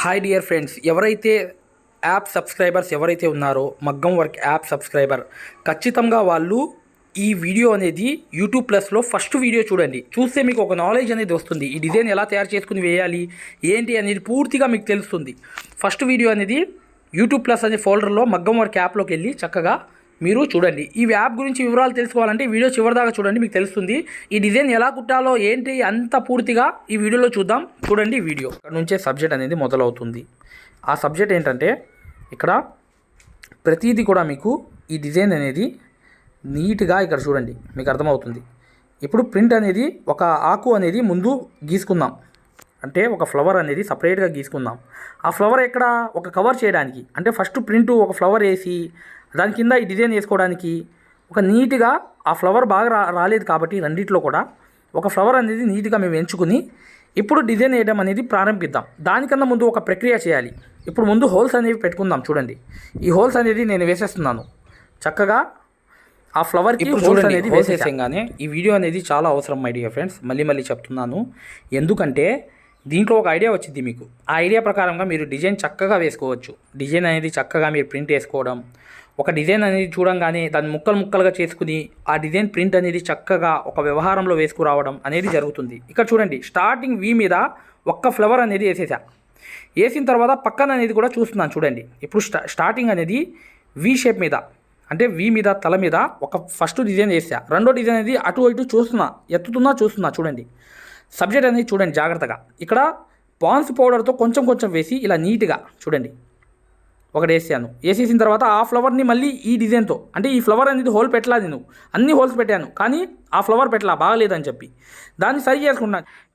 Hi dear friends ఎవరైతే app subscribers ఎవరైతే ఉన్నారో మగ్గం వర్క్ యాప్ సబ్స్క్రైబర్ ఖచ్చితంగా వాళ్ళు ఈ వీడియో అనేది యూట్యూబ్ ప్లస్లో ఫస్ట్ వీడియో చూడండి. చూస్తే మీకు ఒక నాలెడ్జ్ అనేది వస్తుంది. ఈ డిజైన్ ఎలా తయారు చేసుకుని వేయాలి ఏంటి అనేది పూర్తిగా మీకు తెలుస్తుంది. ఫస్ట్ వీడియో అనేది యూట్యూబ్ ప్లస్ అనే ఫోల్డర్లో మగ్గం వర్క్ యాప్లోకి వెళ్ళి చక్కగా మీరు చూడండి. ఈ యాప్ గురించి వివరాలు తెలుసుకోవాలంటే వీడియో చివరిదాకా చూడండి మీకు తెలుస్తుంది. ఈ డిజైన్ ఎలా కుట్టాలో ఏంటి అంత పూర్తిగా ఈ వీడియోలో చూద్దాం. చూడండి వీడియో. ఇక్కడ నుంచే సబ్జెక్ట్ అనేది మొదలవుతుంది. ఆ సబ్జెక్ట్ ఏంటంటే ఇక్కడ ప్రతిదీ కూడా మీకు ఈ డిజైన్ అనేది నీట్గా ఇక్కడ చూడండి మీకు అర్థమవుతుంది. ఇప్పుడు ప్రింట్ అనేది ఒక ఆకు అనేది ముందు గీసుకుందాం. అంటే ఒక ఫ్లవర్ అనేది సపరేట్గా గీసుకుందాం. ఆ ఫ్లవర్ ఎక్కడ? ఒక కవర్ చేయడానికి. అంటే ఫస్ట్ ప్రింట్ ఒక ఫ్లవర్ వేసి దాని కింద ఈ డిజైన్ వేసుకోవడానికి ఒక నీట్గా ఆ ఫ్లవర్ బాగా రా రాలేదు కాబట్టి రెండిట్లో కూడా ఒక ఫ్లవర్ అనేది నీట్గా మేము ఎంచుకుని ఇప్పుడు డిజైన్ వేయడం అనేది ప్రారంభిద్దాం. దానికన్నా ముందు ఒక ప్రక్రియ చేయాలి. ఇప్పుడు ముందు హోల్స్ అనేవి పెట్టుకుందాం చూడండి. ఈ హోల్స్ అనేది నేను వేసేస్తున్నాను. చక్కగా ఆ ఫ్లవర్కి ఇప్పుడు చూడండి, అనేది వేసేసంగానే ఈ వీడియో అనేది చాలా అవసరం మై డియర్ ఫ్రెండ్స్ మళ్ళీ మళ్ళీ చెప్తున్నాను. ఎందుకంటే దీంట్లో ఒక ఐడియా వచ్చింది మీకు. ఆ ఐడియా ప్రకారంగా మీరు డిజైన్ చక్కగా వేసుకోవచ్చు. డిజైన్ అనేది చక్కగా మీరు ప్రింట్ వేసుకోవడం ఒక డిజైన్ అనేది చూడంగానే దాన్ని ముక్కలు ముక్కలుగా చేసుకుని ఆ డిజైన్ ప్రింట్ అనేది చక్కగా ఒక వ్యవహారంలో వేసుకురావడం అనేది జరుగుతుంది. ఇక్కడ చూడండి స్టార్టింగ్ వీ మీద ఒక్క ఫ్లవర్ అనేది వేసేసా. వేసిన తర్వాత పక్కన అనేది కూడా చూస్తున్నాను చూడండి. ఇప్పుడు స్టా స్టార్టింగ్ అనేది వి షేప్ మీద అంటే వి మీద తల మీద ఒక ఫస్ట్ డిజైన్ వేసా రెండో డిజైన్ అనేది అటు ఇటు చూస్తున్నా ఎత్తుతున్నా చూస్తున్నా చూడండి. సబ్జెక్ట్ అనేది చూడండి జాగ్రత్తగా. ఇక్కడ పాన్స్ పౌడర్తో కొంచెం కొంచెం వేసి ఇలా నీట్గా చూడండి. ఒకటి వేసాను వేసేసిన తర్వాత ఆ ఫ్లవర్ని మళ్ళీ ఈ డిజైన్తో అంటే ఈ ఫ్లవర్ అనేది హోల్ పెట్టలా నేను. అన్ని హోల్స్ పెట్టాను. కానీ ఆ ఫ్లవర్ పెట్టలా బాగలేదని చెప్పి. దాన్ని సరి చేసుకున్నాను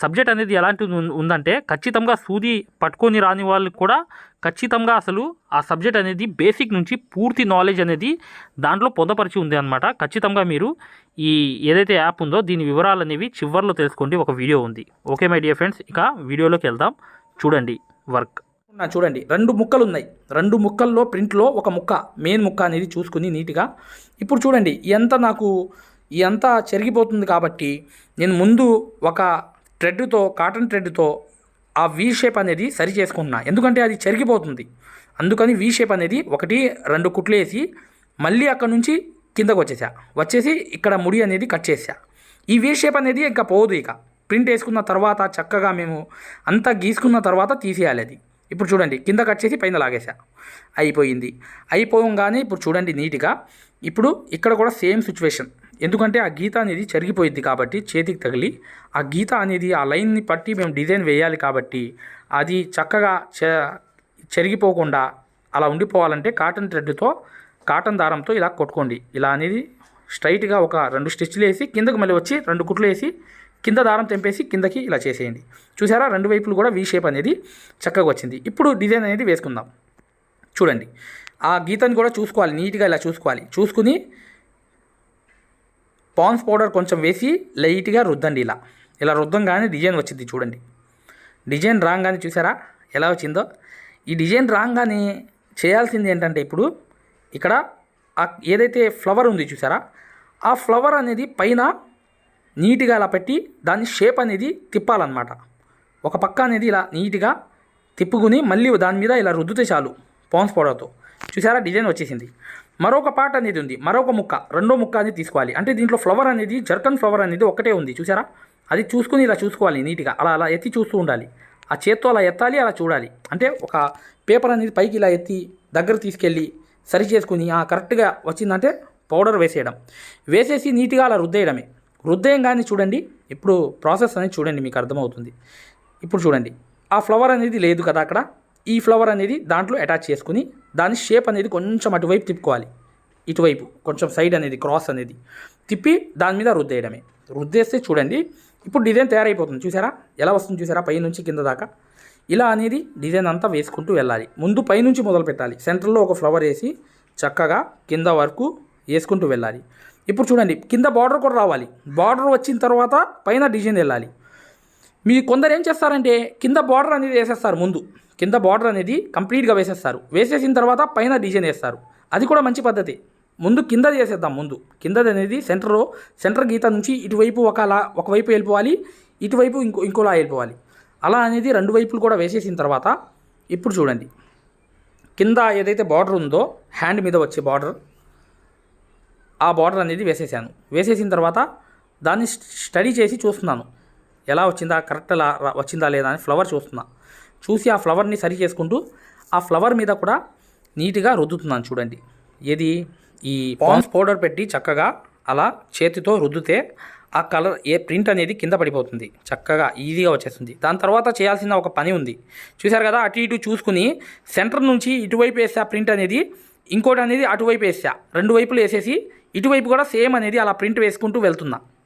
సబ్జెక్ట్ అనేది ఎలాంటిది ఉందంటే ఖచ్చితంగా సూది పట్టుకొని రాని వాళ్ళకి కూడా ఖచ్చితంగా అసలు ఆ సబ్జెక్ట్ అనేది బేసిక్ నుంచి పూర్తి నాలెడ్జ్ అనేది దాంట్లో పొందపరిచి ఉంది అనమాట ఖచ్చితంగా మీరు ఈ ఏదైతే యాప్ ఉందో దీని వివరాలు అనేవి చివరిలో తెలుసుకోండి. ఒక వీడియో ఉంది. ఓకే మై డియర్ ఫ్రెండ్స్ ఇక వీడియోలోకి వెళ్దాం. చూడండి వర్క్. నా చూడండి. రెండు ముక్కలు ఉన్నాయి రెండు ముక్కల్లో ప్రింట్లో ఒక ముక్క మెయిన్ ముక్క అనేది చూసుకుని నీట్గా. ఇప్పుడు చూడండి ఎంత నాకు ఎంత చెరిగిపోతుంది కాబట్టి నేను ముందు ఒక థ్రెడ్తో కాటన్ థ్రెడ్తో ఆ వీ షేప్ అనేది సరి చేసుకుంటున్నా. ఎందుకంటే అది చెరిగిపోతుంది. అందుకని వీ షేప్ అనేది ఒకటి రెండు కుట్లు వేసి మళ్ళీ అక్కడ నుంచి కిందకు వచ్చేసా. వచ్చేసి ఇక్కడ ముడి అనేది కట్ చేసా. ఈ వీ షేప్ అనేది ఇంకా పోదు ఇక. ప్రింట్ వేసుకున్న తర్వాత చక్కగా మేము అంతా గీసుకున్న తర్వాత తీసేయాలి అది. ఇప్పుడు చూడండి కింద కట్ చేసి పైన లాగేసా. అయిపోయింది. అయిపోగానే ఇప్పుడు చూడండి నీట్గా. ఇప్పుడు ఇక్కడ కూడా సేమ్ సిచ్యువేషన్ ఎందుకంటే ఆ గీత అనేది చెరిగిపోయింది కాబట్టి చేతికి తగిలి. ఆ గీత అనేది ఆ లైన్ని పట్టి మేము డిజైన్ వేయాలి కాబట్టి అది చక్కగా చెరిగిపోకుండా అలా ఉండిపోవాలంటే కాటన్ థ్రెడ్తో కాటన్ దారంతో ఇలా కొట్టుకోండి. ఇలా అనేది స్ట్రైట్గా ఒక రెండు స్టిచ్లు వేసి కిందకు మళ్ళీ వచ్చి రెండు కుట్లు వేసి కింద దారం తెంపేసి కిందకి ఇలా చేసేయండి. చూసారా? రెండు వైపులు కూడా వీ షేప్ అనేది చక్కగా వచ్చింది. ఇప్పుడు డిజైన్ అనేది వేసుకుందాం. చూడండి. ఆ గీతని కూడా చూసుకోవాలి. నీట్గా ఇలా చూసుకోవాలి. చూసుకుని పాన్స్ పౌడర్ కొంచెం వేసి లైట్గా రుద్దండి ఇలా. ఇలా రుద్దంగానే డిజైన్ వచ్చింది చూడండి. డిజైన్ రాగానే చూసారా? ఎలా వచ్చిందో? ఈ డిజైన్ రాగానే చేయాల్సింది ఏంటంటే ఇప్పుడు ఇక్కడ ఆ ఏదైతే ఫ్లవర్ ఉంది చూసారా? ఆ ఫ్లవర్ అనేది పైన నీట్గా అలా పెట్టి దాని షేప్ అనేది తిప్పాలన్నమాట. ఒక పక్క అనేది ఇలా నీట్గా తిప్పుకుని మళ్ళీ దాని మీద ఇలా రుద్దితే చాలు పాన్స్ పౌడర్తో. చూసారా? డిజైన్ వచ్చేసింది. మరొక పార్ట్ అనేది ఉంది. మరొక ముక్క రెండో ముక్క అనేది తీసుకోవాలి. అంటే దీంట్లో ఫ్లవర్ అనేది జర్కన్ ఫ్లవర్ అనేది ఒకటే ఉంది. చూసారా? అది చూసుకుని ఇలా చూసుకోవాలి నీట్గా. అలా అలా ఎత్తి చూస్తూ ఉండాలి. ఆ చేత్తో అలా ఎత్తాలి అలా చూడాలి. అంటే ఒక పేపర్ అనేది పైకి ఇలా ఎత్తి దగ్గర తీసుకెళ్ళి సరి చేసుకుని ఆ కరెక్ట్గా వచ్చిందంటే పౌడర్ వేసేయడం. వేసేసి నీట్గా అలా రుద్దేయడమే. రుద్దేయంగానే చూడండి. ఇప్పుడు ప్రాసెస్ అనేది చూడండి మీకు అర్థమవుతుంది. ఇప్పుడు చూడండి. ఆ ఫ్లవర్ అనేది లేదు కదా అక్కడ. ఈ ఫ్లవర్ అనేది దాంట్లో అటాచ్ చేసుకుని దాని షేప్ అనేది కొంచెం అటువైపు తిప్పుకోవాలి. ఇటువైపు కొంచెం సైడ్ అనేది క్రాస్ అనేది తిప్పి దాని మీద రుద్దేయడమే. రుద్దేస్తే చూడండి ఇప్పుడు డిజైన్ తయారైపోతుంది. చూసారా? ఎలా వస్తుంది చూసారా? పై నుంచి కింద దాకా. ఇలా అనేది డిజైన్ అంతా వేసుకుంటూ వెళ్ళాలి. ముందు పైనుంచి మొదలు పెట్టాలి. సెంటర్లో ఒక ఫ్లవర్ వేసి చక్కగా కింద వరకు వేసుకుంటూ వెళ్ళాలి. ఇప్పుడు చూడండి కింద బార్డర్ కూడా రావాలి. బార్డర్ వచ్చిన తర్వాత పైన డిజైన్ వెళ్ళాలి. మీ కొందరు ఏం చేస్తారంటే కింద బార్డర్ అనేది వేసేస్తారు ముందు. కింద బార్డర్ అనేది కంప్లీట్గా వేసేస్తారు. వేసేసిన తర్వాత పైన డిజైన్ వేస్తారు. అది కూడా మంచి పద్ధతి. ముందు కింద చేసేద్దాం ముందు. కిందది అనేది సెంటర్ సెంటర్ గీత నుంచి ఇటువైపు ఒకలా ఒకవైపు వెళ్ళిపోవాలి ఇటువైపు ఇంకో ఇంకోలా వెళ్ళిపోవాలి. అలా అనేది రెండు వైపులు కూడా వేసేసిన తర్వాత ఇప్పుడు చూడండి. కింద ఏదైతే బార్డర్ ఉందో హ్యాండ్ మీద వచ్చే బార్డర్ ఆ బార్డర్ అనేది వేసేసాను. వేసేసిన తర్వాత దాన్ని స్టడీ చేసి చూస్తున్నాను. ఎలా వచ్చిందా కరెక్ట్ లా వచ్చిందా లేదా అని ఫ్లవర్ చూస్తున్నాను చూసి ఆ ఫ్లవర్ని సరి చేసుకుంటూ ఆ ఫ్లవర్ మీద కూడా నీట్గా రుద్దుతున్నాను చూడండి. ఏది? ఈ పాన్స్ పౌడర్ పెట్టి చక్కగా అలా చేతితో రుద్దితే ఆ కలర్ ఏ ప్రింట్ అనేది కింద పడిపోతుంది. చక్కగా ఈజీగా వచ్చేస్తుంది. దాని తర్వాత చేయాల్సిన ఒక పని ఉంది. చూశారు కదా? అటు ఇటు చూసుకుని సెంటర్ నుంచి ఇటువైపు వేస్తే ఆ ప్రింట్ అనేది ఇంకోటి అనేది అటువైపు వేసా. రెండు వైపులు వేసేసి ఇటువైపు కూడా సేమ్ అనేది అలా ప్రింట్ వేసుకుంటూ వెళ్తున్నా.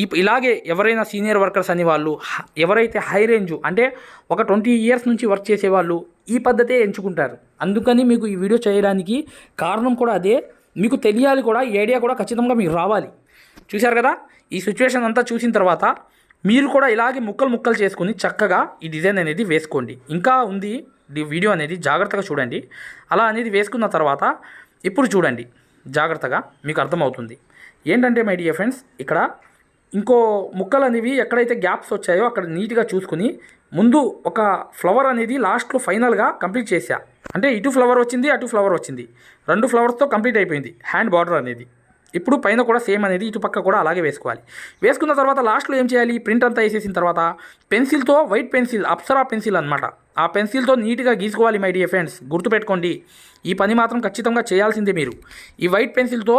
ఈ ఇలాగే ఎవరైనా సీనియర్ వర్కర్స్ అని వాళ్ళు ఎవరైతే హై రేంజ్ అంటే ఒక ట్వంటీ ఇయర్స్ నుంచి వర్క్ చేసేవాళ్ళు ఈ పద్ధతే ఎంచుకుంటారు. అందుకని మీకు ఈ వీడియో చేయడానికి కారణం కూడా అదే. మీకు తెలియాలి కూడా ఈ ఐడియా కూడా ఖచ్చితంగా మీకు రావాలి. చూశారు కదా? ఈ సిచ్యువేషన్ అంతా చూసిన తర్వాత మీరు కూడా ఇలాగే ముక్కలు ముక్కలు చేసుకుని చక్కగా ఈ డిజైన్ అనేది వేసుకోండి. ఇంకా ఉంది వీడియో అనేది జాగ్రత్తగా చూడండి. అలా అనేది వేసుకున్న తర్వాత ఇప్పుడు చూడండి. జాగ్రత్తగా మీకు అర్థమవుతుంది. ఏంటంటే మై డియర్ ఫ్రెండ్స్ ఇక్కడ ఇంకో ముక్కలు అనేవి ఎక్కడైతే గ్యాప్స్ వచ్చాయో అక్కడ నీట్గా చూసుకుని ముందు ఒక ఫ్లవర్ అనేది లాస్ట్లో ఫైనల్గా కంప్లీట్ చేశా. అంటే ఇటు ఫ్లవర్ వచ్చింది అటు ఫ్లవర్ వచ్చింది. రెండు ఫ్లవర్స్తో కంప్లీట్ అయిపోయింది హ్యాండ్ బార్డర్ అనేది. ఇప్పుడు పైన కూడా సేమ్ అనేది ఇటు పక్క కూడా అలాగే వేసుకోవాలి. వేసుకున్న తర్వాత లాస్ట్లో ఏం చేయాలి? ప్రింట్ అంతా వేసేసిన తర్వాత పెన్సిల్తో వైట్ పెన్సిల్ అప్సరా పెన్సిల్ అనమాట ఆ పెన్సిల్తో నీట్గా గీసుకోవాలి మై డియర్ ఫ్రెండ్స్ గుర్తుపెట్టుకోండి. ఈ పని మాత్రం ఖచ్చితంగా చేయాల్సిందే మీరు. ఈ వైట్ పెన్సిల్తో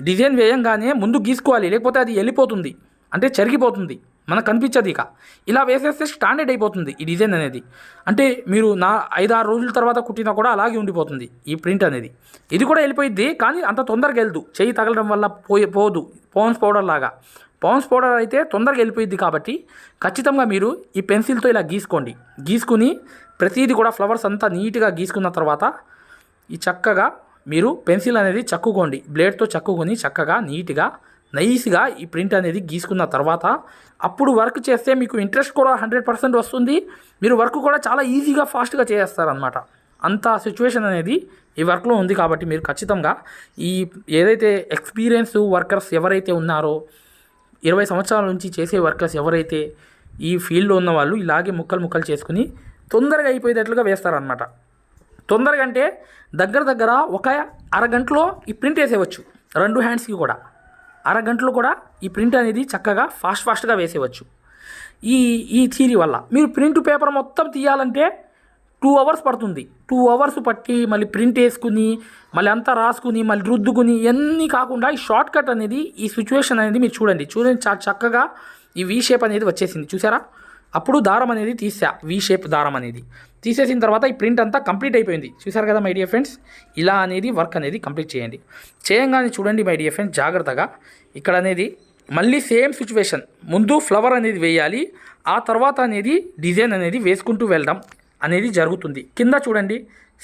డిజైన్ వేయంగానే ముందు గీసుకోవాలి లేకపోతే అది వెళ్ళిపోతుంది. అంటే చెరిగిపోతుంది. మనకు కనిపించదు ఇక. ఇలా వేసేస్తే స్టాండర్డ్ అయిపోతుంది ఈ డిజైన్ అనేది. అంటే మీరు నా ఐదారు రోజుల తర్వాత కుట్టినా కూడా అలాగే ఉండిపోతుంది ఈ ప్రింట్ అనేది. ఇది కూడా వెళ్ళిపోయింది కానీ అంత తొందరగా వెళ్దు చెయ్యి తగలడం వల్ల పోయి పోదు. పౌన్స్ పౌడర్ లాగా. పౌన్స్ పౌడర్ అయితే తొందరగా వెళ్ళిపోయింది కాబట్టి ఖచ్చితంగా మీరు ఈ పెన్సిల్తో ఇలా గీసుకోండి. గీసుకుని ప్రతిదీ కూడా ఫ్లవర్స్ అంతా నీట్గా గీసుకున్న తర్వాత ఈ చక్కగా మీరు పెన్సిల్ అనేది చక్కుకోండి. బ్లేడ్తో చక్కుకొని చక్కగా నీట్గా నైస్గా ఈ ప్రింట్ అనేది గీసుకున్న తర్వాత అప్పుడు వర్క్ చేస్తే మీకు ఇంట్రెస్ట్ కూడా హండ్రెడ్ పర్సెంట్ వస్తుంది. మీరు వర్క్ కూడా చాలా ఈజీగా ఫాస్ట్గా చేస్తారనమాట అంత సిచ్యువేషన్ అనేది ఈ వర్క్లో ఉంది కాబట్టి మీరు ఖచ్చితంగా ఈ ఏదైతే ఎక్స్పీరియన్స్ వర్కర్స్ ఎవరైతే ఉన్నారో ఇరవై సంవత్సరాల నుంచి చేసే వర్కర్స్ ఎవరైతే ఈ ఫీల్డ్లో ఉన్న వాళ్ళు ఇలాగే ముక్కలు ముక్కలు చేసుకుని తొందరగా అయిపోయేటట్లుగా వేస్తారనమాట తొందరగా అంటే దగ్గర దగ్గర ఒక అరగంటలో ఈ ప్రింట్ వేసేవచ్చు. రెండు హ్యాండ్స్కి కూడా. అరగంటలో కూడా ఈ ప్రింట్ అనేది చక్కగా ఫాస్ట్ ఫాస్ట్గా వేసేవచ్చు. ఈ ఈ థీరీ వల్ల. మీరు ప్రింట్ పేపర్ మొత్తం తీయాలంటే టూ అవర్స్ పడుతుంది. టూ అవర్స్ పట్టి మళ్ళీ ప్రింట్ వేసుకుని మళ్ళీ అంతా రాసుకుని మళ్ళీ రుద్దుకుని ఇవన్నీ కాకుండా ఈ షార్ట్ కట్ అనేది ఈ సిచ్యువేషన్ అనేది మీరు చూడండి. చూడండి చాలా చక్కగా ఈ వీ షేప్ అనేది వచ్చేసింది. చూసారా? అప్పుడు దారం అనేది తీసా. వీ షేప్ దారం అనేది. తీసేసిన తర్వాత ఈ ప్రింట్ అంతా కంప్లీట్ అయిపోయింది. చూసారు కదా మై డియర్ ఫ్రెండ్స్ ఇలా అనేది వర్క్ అనేది కంప్లీట్ చేయండి. చేయంగానే చూడండి మై డియర్ ఫ్రెండ్స్ జాగ్రత్తగా. ఇక్కడ అనేది మళ్ళీ సేమ్ సిచ్యువేషన్ ముందు ఫ్లవర్ అనేది వేయాలి ఆ తర్వాత అనేది డిజైన్ అనేది వేసుకుంటూ వెళ్ళడం అనేది జరుగుతుంది. కింద చూడండి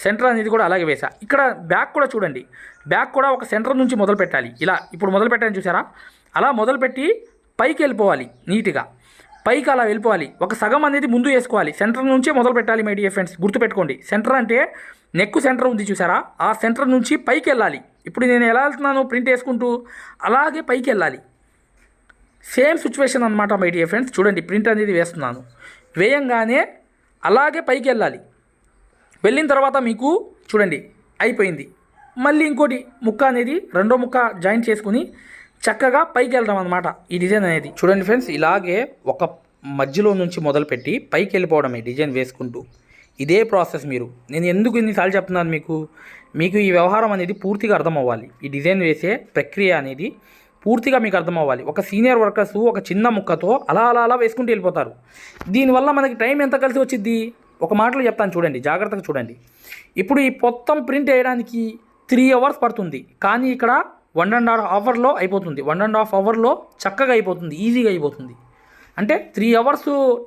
సెంటర్ అనేది కూడా అలాగే వేసా. ఇక్కడ బ్యాక్ కూడా చూడండి. బ్యాక్ కూడా ఒక సెంటర్ నుంచి మొదలు పెట్టాలి ఇలా ఇప్పుడు మొదలు పెట్టాను చూసారా అలా మొదలుపెట్టి పైకి వెళ్ళిపోవాలి నీట్గా పైకి అలా వెళ్ళిపోవాలి. ఒక సగం అనేది ముందు వేసుకోవాలి. సెంటర్ నుంచే మొదలు పెట్టాలి మై డియర్ ఫ్రెండ్స్. గుర్తుపెట్టుకోండి. సెంటర్ అంటే నెక్ సెంటర్ ఉంది చూసారా? ఆ సెంటర్ నుంచి పైకి వెళ్ళాలి. ఇప్పుడు నేను ఎలా వెళ్తున్నాను ప్రింట్ వేసుకుంటూ అలాగే పైకి వెళ్ళాలి. సేమ్ సిచ్యువేషన్ అనమాట మై డియర్ ఫ్రెండ్స్. చూడండి ప్రింట్ అనేది వేస్తున్నాను. వేయంగానే అలాగే పైకి వెళ్ళాలి. వెళ్ళిన తర్వాత మీకు చూడండి అయిపోయింది. మళ్ళీ ఇంకోటి ముక్క అనేది రెండో ముక్క జాయిన్ చేసుకుని చక్కగా పైకి వెళ్దాం అనమాట ఈ డిజైన్ అనేది. చూడండి ఫ్రెండ్స్ ఇలాగే ఒక మధ్యలో నుంచి మొదలుపెట్టి పైకి వెళ్ళిపోవడమే డిజైన్ వేసుకుంటూ. ఇదే ప్రాసెస్ మీరు. నేను ఎందుకు ఇన్నిసార్లు చెప్తున్నాను మీకు? మీకు ఈ వ్యవహారం అనేది పూర్తిగా అర్థం అవ్వాలి ఈ డిజైన్ వేసే ప్రక్రియ అనేది పూర్తిగా మీకు అర్థం అవ్వాలి ఒక సీనియర్ వర్కర్స్ ఒక చిన్న ముక్కతో అలా అలా అలా వేసుకుంటూ వెళ్ళిపోతారు. దీనివల్ల మనకి టైం ఎంత కలిసి వచ్చింది ఒక మాటలో చెప్తాను చూడండి జాగ్రత్తగా చూడండి. ఇప్పుడు ఈ మొత్తం ప్రింట్ వేయడానికి త్రీ అవర్స్ పడుతుంది. కానీ ఇక్కడ వన్ అండ్ హాఫ్ అవర్లో అయిపోతుంది. వన్ అండ్ హాఫ్ అవర్లో చక్కగా అయిపోతుంది. ఈజీగా అయిపోతుంది. అంటే త్రీ అవర్స్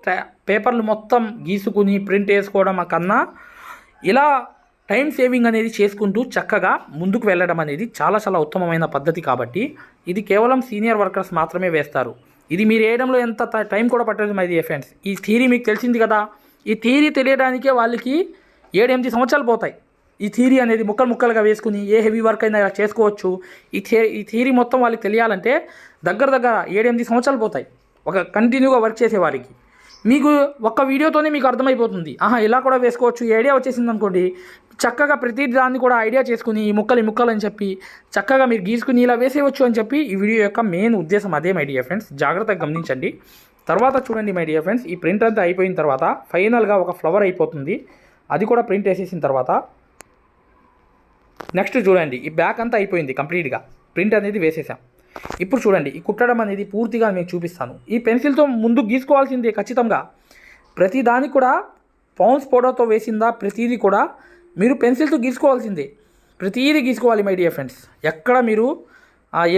పేపర్లు మొత్తం గీసుకుని ప్రింట్ వేసుకోవడం కన్నా ఇలా టైం సేవింగ్ అనేది చేసుకుంటూ చక్కగా ముందుకు వెళ్ళడం అనేది చాలా చాలా ఉత్తమమైన పద్ధతి కాబట్టి ఇది కేవలం సీనియర్ వర్కర్స్ మాత్రమే వేస్తారు. ఇది మీరు వేయడంలో ఎంత టైం కూడా పట్టదు మై ఫ్రెండ్స్. ఈ థీరీ మీకు తెలిసింది కదా? ఈ థీరీ తెలియడానికే వాళ్ళకి ఏడెనిమిది సంవత్సరాలు పోతాయి. ఈ థీరీ అనేది ముక్కలు ముక్కలుగా వేసుకుని ఏ హెవీ వర్క్ అయినా ఇలా చేసుకోవచ్చు. ఈ థే ఈ థీరీ మొత్తం వాళ్ళకి తెలియాలంటే దగ్గర దగ్గర ఏడెనిమిది సంవత్సరాలు పోతాయి. ఒక కంటిన్యూగా వర్క్ చేసే వారికి. మీకు ఒక్క వీడియోతోనే మీకు అర్థమైపోతుంది. ఆహా ఇలా కూడా వేసుకోవచ్చు. ఈ ఐడియా వచ్చేసింది అనుకోండి. చక్కగా ప్రతి దాన్ని కూడా ఐడియా చేసుకుని ఈ ముక్కలు ఈ ముక్కలు అని చెప్పి చక్కగా మీరు గీసుకుని ఇలా వేసేయవచ్చు అని చెప్పి ఈ వీడియో యొక్క మెయిన్ ఉద్దేశం అదే మై డియర్ ఫ్రెండ్స్. జాగ్రత్తగా గమనించండి. తర్వాత చూడండి మై డియర్ ఫ్రెండ్స్. ఈ ప్రింట్ అంతా అయిపోయిన తర్వాత ఫైనల్గా ఒక ఫ్లవర్ అయిపోతుంది. అది కూడా ప్రింట్ వేసేసిన తర్వాత నెక్స్ట్ చూడండి ఈ బ్యాక్ అంతా అయిపోయింది కంప్లీట్గా. ప్రింట్ అనేది వేసేసాం. ఇప్పుడు చూడండి ఈ కుట్టడం అనేది పూర్తిగా మీకు చూపిస్తాను. ఈ పెన్సిల్తో ముందు గీసుకోవాల్సిందే ఖచ్చితంగా. ప్రతి దానికి కూడా పౌన్స్ పౌడర్తో వేసిందా ప్రతిదీ కూడా మీరు పెన్సిల్తో గీసుకోవాల్సిందే. ప్రతిదీ గీసుకోవాలి మై డియర్ ఫ్రెండ్స్ ఎక్కడ మీరు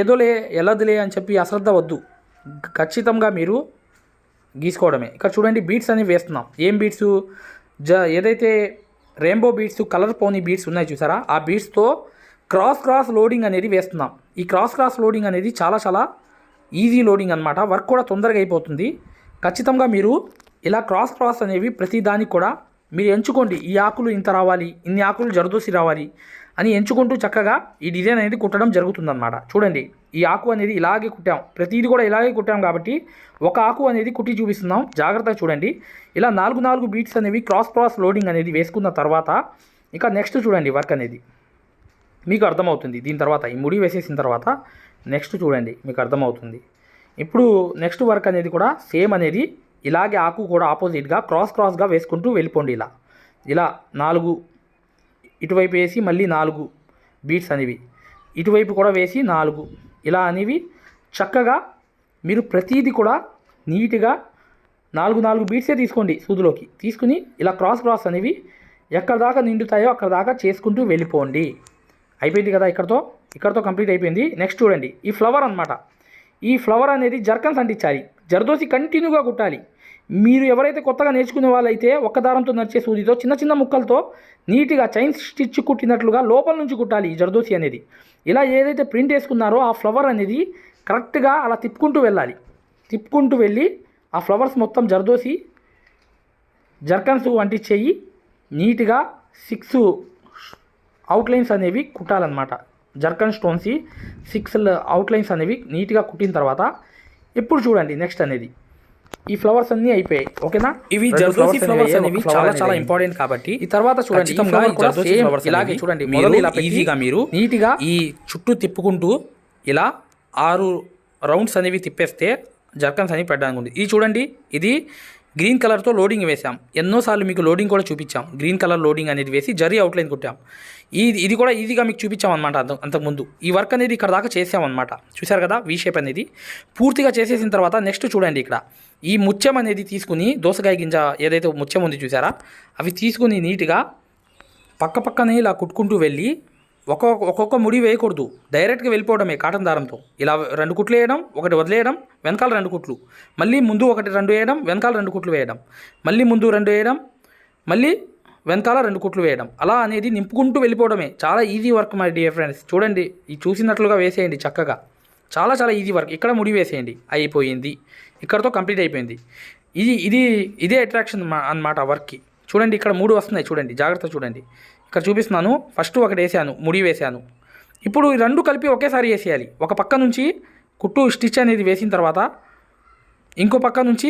ఏదోలే ఎలదులే అని చెప్పి అశ్రద్ధ వద్దు. ఖచ్చితంగా మీరు గీసుకోవడమే. ఇక్కడ చూడండి బీట్స్ అనేవి వేస్తున్నాం. ఏం బీట్స్ జ ఏదైతే rainbow beads colour pony beads ఉన్నాయి చూసారా? ఆ బీట్స్తో క్రాస్ క్రాస్ లోడింగ్ అనేది వేస్తున్నాం. ఈ క్రాస్ క్రాస్ లోడింగ్ అనేది చాలా చాలా ఈజీ లోడింగ్ అనమాట వర్క్ కూడా తొందరగా అయిపోతుంది. ఖచ్చితంగా మీరు ఇలా క్రాస్ క్రాస్ అనేవి ప్రతి దానికి కూడా మీరు ఎంచుకోండి. ఈ ఆకులు ఇంత రావాలి ఇన్ని ఆకులు జరదోసి రావాలి అని ఎంచుకుంటూ చక్కగా ఈ డిజైన్ అనేది కుట్టడం జరుగుతుందన్నమాట. చూడండి. ఈ ఆకు అనేది ఇలాగే కుట్టాం. ప్రతిదీ కూడా ఇలాగే కుట్టాం కాబట్టి ఒక ఆకు అనేది కుట్టి చూపిస్తున్నాం. జాగ్రత్తగా చూడండి. ఇలా నాలుగు నాలుగు బీట్స్ అనేవి క్రాస్ క్రాస్ లోడింగ్ అనేది వేసుకున్న తర్వాత ఇక నెక్స్ట్ చూడండి వర్క్ అనేది. మీకు అర్థమవుతుంది. దీని తర్వాత ఈ ముడి వేసేసిన తర్వాత నెక్స్ట్ చూడండి. మీకు అర్థమవుతుంది. ఇప్పుడు నెక్స్ట్ వర్క్ అనేది కూడా సేమ్ అనేది ఇలాగే ఆకు కూడా ఆపోజిట్గా క్రాస్ క్రాస్గా వేసుకుంటూ వెళ్ళిపోండి ఇలా. ఇలా నాలుగు ఇటువైపు వేసి మళ్ళీ నాలుగు బీట్స్ అనేవి. ఇటువైపు కూడా వేసి నాలుగు. ఇలా అనేవి చక్కగా మీరు ప్రతీది కూడా నీట్గా నాలుగు నాలుగు బీట్సే తీసుకోండి సూదులోకి. తీసుకుని ఇలా క్రాస్ క్రాస్ అనేవి ఎక్కడ దాకా నిండుతాయో అక్కడ దాకా చేసుకుంటూ వెళ్ళిపోండి. అయిపోయింది కదా ఇక్కడతో? ఇక్కడతో కంప్లీట్ అయిపోయింది. నెక్స్ట్ చూడండి. ఈ ఫ్లవర్ అన్నమాట. ఈ ఫ్లవర్ అనేది జర్కన్స్ అంటించాలి. జర్దోసి కంటిన్యూగా కుట్టాలి. మీరు ఎవరైతే కొత్తగా నేర్చుకునే వాళ్ళైతే ఒక్క దారంతో నడిచే సూదితో చిన్న చిన్న ముక్కలతో నీట్గా చైన్ స్టిచ్ కుట్టినట్లుగా లోపల నుంచి కుట్టాలి ఈ జర్దోసి అనేది. ఇలా ఏదైతే ప్రింట్ వేసుకున్నారో ఆ ఫ్లవర్ అనేది కరెక్ట్గా అలా తిప్పుకుంటూ వెళ్ళాలి. తిప్పుకుంటూ వెళ్ళి ఆ ఫ్లవర్స్ మొత్తం జర్దోసి జర్కన్స్ అంటించేయి నీట్గా సిక్స్ అవుట్లైన్స్ అనేవి కుట్టాలన్నమాట. జర్కన్ స్టోన్స్ సిక్స్ అవుట్లైన్స్ అనేవి నీట్గా కుట్టిన తర్వాత ఇప్పుడు చూడండి నెక్స్ట్ అనేది. ఈ ఫ్లవర్స్ అన్నీ అయిపోయాయి ఓకేనా? ఇవి జర్దోసి ఫ్లవర్స్ అనేవి చాలా చాలా. ఇంపార్టెంట్ కాబట్టి ఈ తర్వాత చూడండి flowers ఇలాగే చూడండి మీరు ఇలా ఈజీగా మీరు నీట్గా ఈ చుట్టూ తిప్పుకుంటూ ఇలా ఆరు రౌండ్స్ అనేవి తిప్పేస్తే జర్కన్స్ అనేవి పెట్టడానికి ఉంది. ఇది చూడండి ఇది గ్రీన్ కలర్తో లోడింగ్ వేసాం ఎన్నోసార్లు మీకు లోడింగ్ కూడా చూపించాం. గ్రీన్ కలర్ లోడింగ్ అనేది వేసి జరీ అవుట్లైన్ కుట్టాం. ఇది ఇది కూడా ఈజీగా మీకు చూపించామన్నమాట అంత అంతకుముందు. ఈ వర్క్ అనేది ఇక్కడ దాకా చేసామన్నమాట. చూశారు కదా? వీ షేప్ అనేది. పూర్తిగా చేసేసిన తర్వాత నెక్స్ట్ చూడండి ఇక్కడ. ఈ ముత్యం అనేది తీసుకుని దోసకాయ గింజ ఏదైతే ముత్యం ఉంది చూసారా అవి తీసుకుని నీట్గా పక్క పక్కనే ఇలా కుట్టుకుంటూ వెళ్ళి ఒక్కొక్క ఒక్కొక్క ముడి వేయకూడదు. డైరెక్ట్గా వెళ్ళిపోవడమే కాటన్ దారంతో. ఇలా రెండు కుట్లు వేయడం ఒకటి వదిలేయడం వెనకాల రెండు కుట్లు. మళ్ళీ ముందు ఒకటి రెండు వేయడం వెనకాల రెండు కుట్లు వేయడం. మళ్ళీ ముందు రెండు వేయడం మళ్ళీ వెనకాల రెండు కుట్లు వేయడం. అలా అనేది నింపుకుంటూ వెళ్ళిపోవడమే. చాలా easy work my dear friends చూడండి ఈ చూసినట్లుగా వేసేయండి చక్కగా. చాలా చాలా ఈజీ వర్క్ ఇక్కడ ముడి వేసేయండి. అయిపోయింది. ఇక్కడతో కంప్లీట్ అయిపోయింది. ఇది ఇది ఇదే అట్రాక్షన్ అన్నమాట వర్క్కి చూడండి ఇక్కడ మూడు వస్తున్నాయి చూడండి. జాగ్రత్త చూడండి. ఇక్కడ చూపిస్తున్నాను. ఫస్ట్ ఒకటి వేసాను. ముడి వేసాను. ఇప్పుడు ఈ రెండు కలిపి ఒకేసారి వేసేయాలి. ఒక పక్క నుంచి కుట్టు స్టిచ్ అనేది వేసిన తర్వాత ఇంకో పక్క నుంచి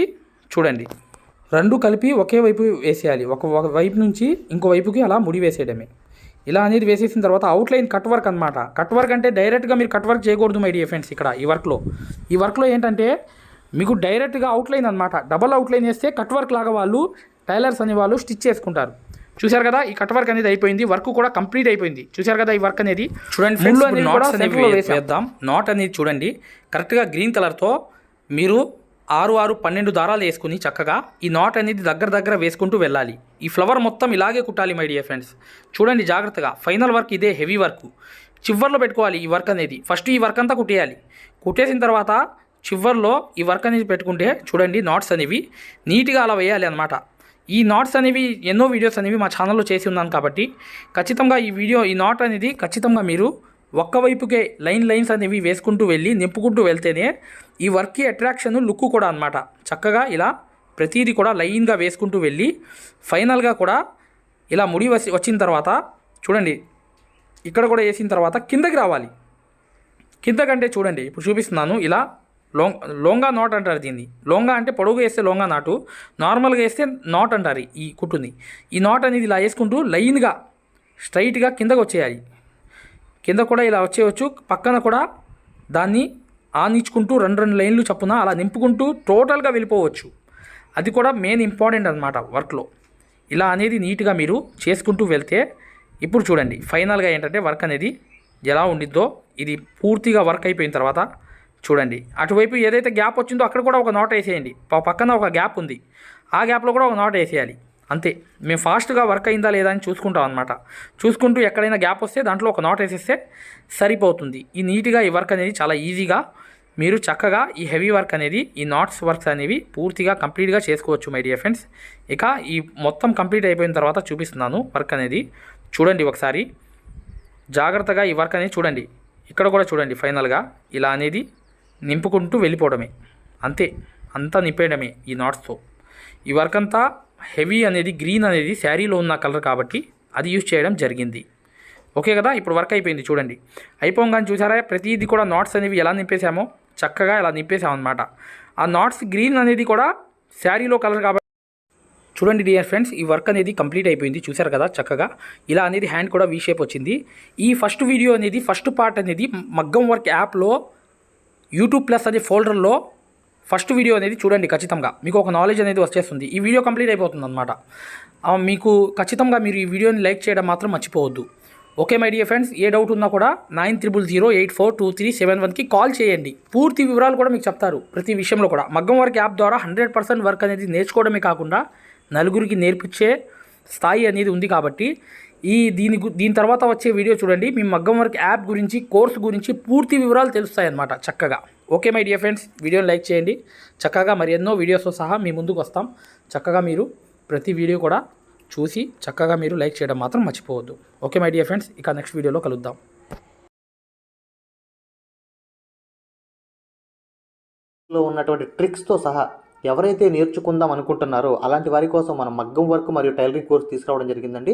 చూడండి. రెండు కలిపి ఒకే వైపు వేసేయాలి. ఒక ఒక వైపు నుంచి ఇంకో వైపుకి అలా ముడి వేసేయడమే. ఇలా అనేది వేసేసిన తర్వాత అవుట్లైన్ కట్ వర్క్ అనమాట కట్ వర్క్ అంటే డైరెక్ట్గా మీరు కట్ వర్క్ చేయకూడదు మై డియర్ ఫ్రెండ్స్ ఇక్కడ ఈ వర్క్లో ఈ వర్క్లో ఏంటంటే మీకు డైరెక్ట్గా అవుట్లైన్ అనమాట డబల్ అవుట్లైన్ వేస్తే కట్ వర్క్ లాగా వాళ్ళు టైలర్స్ అనే వాళ్ళు స్టిచ్ చేసుకుంటారు. చూశారు కదా ఈ కట్ వర్క్ అనేది అయిపోయింది వర్క్ కూడా కంప్లీట్ అయిపోయింది. చూశారు కదా ఈ వర్క్ అనేది? చూడండి centre లో వేసేద్దాం నాట్ అనేది చూడండి కరెక్ట్గా గ్రీన్ కలర్తో మీరు ఆరు ఆరు పన్నెండు దారాలు వేసుకుని చక్కగా ఈ నాట్ అనేది దగ్గర దగ్గర వేసుకుంటూ వెళ్ళాలి. ఈ ఫ్లవర్ మొత్తం ఇలాగే కుట్టాలి మై డియర్ ఫ్రెండ్స్. చూడండి జాగ్రత్తగా ఫైనల్ వర్క్ ఇదే హెవీ వర్క్. చివర్లో పెట్టుకోవాలి ఈ వర్క్ అనేది. ఫస్ట్ ఈ వర్క్ అంతా కుట్టేయాలి. కుట్టేసిన తర్వాత చివర్లో ఈ వర్క్ అనేది పెట్టుకుంటే చూడండి నాట్స్ అనేవి నీట్గా అలా వేయాలి అనమాట ఈ నాట్స్ అనేవి ఎన్నో వీడియోస్ అనేవి మా ఛానల్లో చేసి ఉన్నాను కాబట్టి ఖచ్చితంగా ఈ వీడియో ఈ నాట్ అనేది ఖచ్చితంగా మీరు ఒక్క వైపుకే లైన్ లైన్స్ అనేవి వేసుకుంటూ వెళ్ళి నింపుకుంటూ వెళ్తేనే ఈ వర్క్కి అట్రాక్షన్ లుక్ కూడా అనమాట చక్కగా ఇలా ప్రతిదీ కూడా లైన్గా వేసుకుంటూ వెళ్ళి ఫైనల్గా కూడా ఇలా ముడి వచ్చి వచ్చిన తర్వాత చూడండి ఇక్కడ కూడా వేసిన తర్వాత కిందకి రావాలి. కిందకంటే చూడండి ఇప్పుడు చూపిస్తున్నాను ఇలా లోంగ్ లోంగా నాట్ అంటారు దీన్ని. లోంగా అంటే పొడవుగా వేస్తే లోంగా నాటు నార్మల్గా వేస్తే నాట్ అంటారు ఈ కుట్టుని. ఈ నాట్ అనేది ఇలా వేసుకుంటూ లైన్గా స్ట్రైట్గా కిందకు వచ్చేయాలి. కింద కూడా ఇలా వచ్చేయచ్చు. పక్కన కూడా దాన్ని ఆనించుకుంటూ రెండు రెండు లైన్లు చప్పున అలా నింపుకుంటూ టోటల్గా వెళ్ళిపోవచ్చు. అది కూడా మెయిన్ ఇంపార్టెంట్ అనమాట వర్క్లో. ఇలా అనేది నీట్గా మీరు చేసుకుంటూ వెళ్తే ఇప్పుడు చూడండి ఫైనల్గా ఏంటంటే వర్క్ అనేది ఎలా ఉండిద్దో ఇది పూర్తిగా వర్క్ అయిపోయిన తర్వాత చూడండి. అటువైపు ఏదైతే గ్యాప్ వచ్చిందో అక్కడ కూడా ఒక నోట్ వేసేయండి. పక్కన ఒక గ్యాప్ ఉంది. ఆ గ్యాప్లో కూడా ఒక నోట్ వేసేయాలి. అంతే. మేము ఫాస్ట్గా వర్క్ అయిందా లేదా అని చూసుకుంటాం అనమాట చూసుకుంటూ ఎక్కడైనా గ్యాప్ వస్తే దాంట్లో ఒక నోట్ వేసేస్తే సరిపోతుంది. ఈ నీట్గా ఈ వర్క్ అనేది చాలా ఈజీగా మీరు చక్కగా ఈ హెవీ వర్క్ అనేది ఈ నాట్స్ వర్క్స్ అనేవి పూర్తిగా కంప్లీట్గా చేసుకోవచ్చు మై డియర్ ఫ్రెండ్స్. ఇక ఈ మొత్తం కంప్లీట్ అయిపోయిన తర్వాత చూపిస్తున్నాను వర్క్ అనేది. చూడండి ఒకసారి. జాగ్రత్తగా ఈ వర్క్ అనేది చూడండి. ఇక్కడ కూడా చూడండి ఫైనల్గా. ఇలా అనేది నింపుకుంటూ వెళ్ళిపోవడమే. అంతే. అంతా నింపేయడమే ఈ నాట్స్తో. ఈ వర్క్ అంతా హెవీ అనేది గ్రీన్ అనేది శారీలో ఉన్న కలర్ కాబట్టి అది యూజ్ చేయడం జరిగింది. ఓకే కదా? ఇప్పుడు వర్క్ అయిపోయింది చూడండి. అయిపోగానే చూసారా? ప్రతిదీ కూడా నాట్స్ అనేవి ఎలా నింపేసామో చక్కగా ఇలా నింపేసాం అనమాట ఆ నాట్స్ గ్రీన్ అనేది కూడా శారీలో కలర్ కాబట్టి చూడండి డియర్ ఫ్రెండ్స్ ఈ వర్క్ అనేది కంప్లీట్ అయిపోయింది. చూశారు కదా? చక్కగా ఇలా అనేది హ్యాండ్ కూడా వీ షేప్ వచ్చింది. ఈ ఫస్ట్ వీడియో అనేది ఫస్ట్ పార్ట్ అనేది మగ్గం వర్క్ యాప్లో యూట్యూబ్ ప్లస్ అనే ఫోల్డర్లో ఫస్ట్ వీడియో అనేది చూడండి ఖచ్చితంగా. మీకు ఒక నాలెడ్జ్ అనేది వచ్చేస్తుంది. ఈ వీడియో కంప్లీట్ అయిపోతుంది అనమాట మీకు ఖచ్చితంగా మీరు ఈ వీడియోని లైక్ చేయడం మాత్రం మర్చిపోవద్దు. Okay my dear friends? A doubt ఉన్నా కూడా nine triple zero eight four two three seven వన్కి కాల్ చేయండి. పూర్తి వివరాలు కూడా మీకు చెప్తారు ప్రతి విషయంలో కూడా. మగ్గం వర్క్ యాప్ ద్వారా హండ్రెడ్ పర్సెంట్ వర్క్ అనేది నేర్చుకోవడమే కాకుండా నలుగురికి నేర్పించే స్థాయి అనేది ఉంది కాబట్టి ఈ దీని దీని తర్వాత వచ్చే వీడియో చూడండి. మీ మగ్గం వర్క్ యాప్ గురించి కోర్సు గురించి పూర్తి వివరాలు తెలుస్తాయి అన్నమాట చక్కగా. ఓకే మై డియర్ ఫ్రెండ్స్ వీడియోని లైక్ చేయండి. చక్కగా మరి ఎన్నో వీడియోస్తో సహా మీ ముందుకు వస్తాం. చక్కగా మీరు ప్రతి వీడియో కూడా చూసి చక్కగా మీరు లైక్ చేయడం మాత్రం మర్చిపోవద్దు. ఓకే మై డియర్ ఫ్రెండ్స్ ఇక నెక్స్ట్ వీడియోలో కలుద్దాం. లో ఉన్నటువంటి ట్రిక్స్తో సహా ఎవరైతే నేర్చుకుందాం అనుకుంటున్నారో అలాంటి వారి కోసం మనం మగ్గం వర్క్ మరియు టైలరింగ్ కోర్స్ తీసుకురావడం జరిగిందండి.